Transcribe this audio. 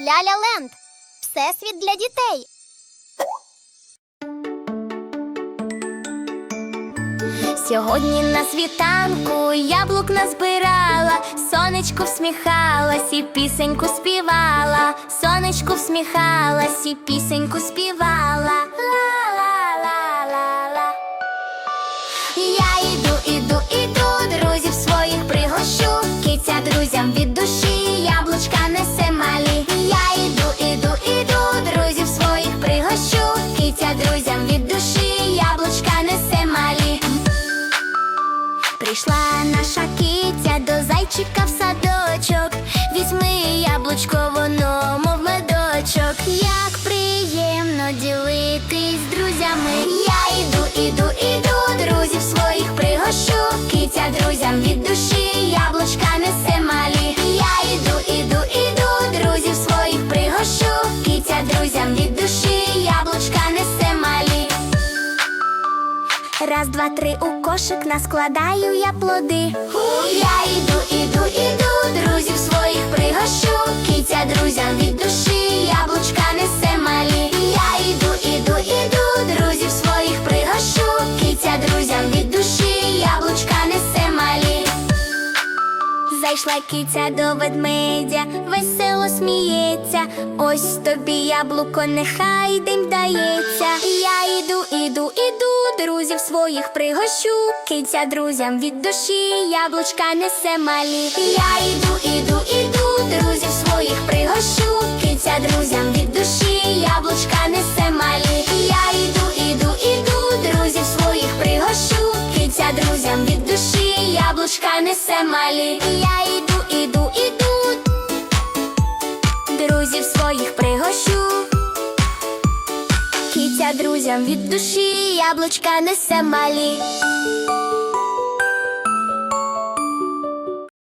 Ляля Ленд. Всесвіт для дітей. Сьогодні на світанку яблук назбирала, сонечко всміхалась і пісеньку співала, сонечко всміхалась і пісеньку співала. Прийшла наша киця до зайчика Раз, два, три у кошик наскладаю я плоди. Я іду, іду, іду, друзів своїх пригощу. Киця друзям від душі, яблучка несе малі. Я іду, іду, іду, друзів своїх пригощу. Киця друзям від душі, яблучка несе малі. Зайшла киця до ведмедя, весело сміється. Ось тобі яблуко, нехай дим дається. Своїх пригощу. Киця друзям від душі, яблучка несе малі. Я іду, іду, іду, друзів своїх пригощу. Киця друзям від душі, яблучка несе малі. Я іду, іду, іду, друзів своїх пригощу. Киця друзям від душі, яблучка несе малі. Я іду, іду, іду, друзів своїх пригощу. Киця друзям від душі, яблучка несе малі.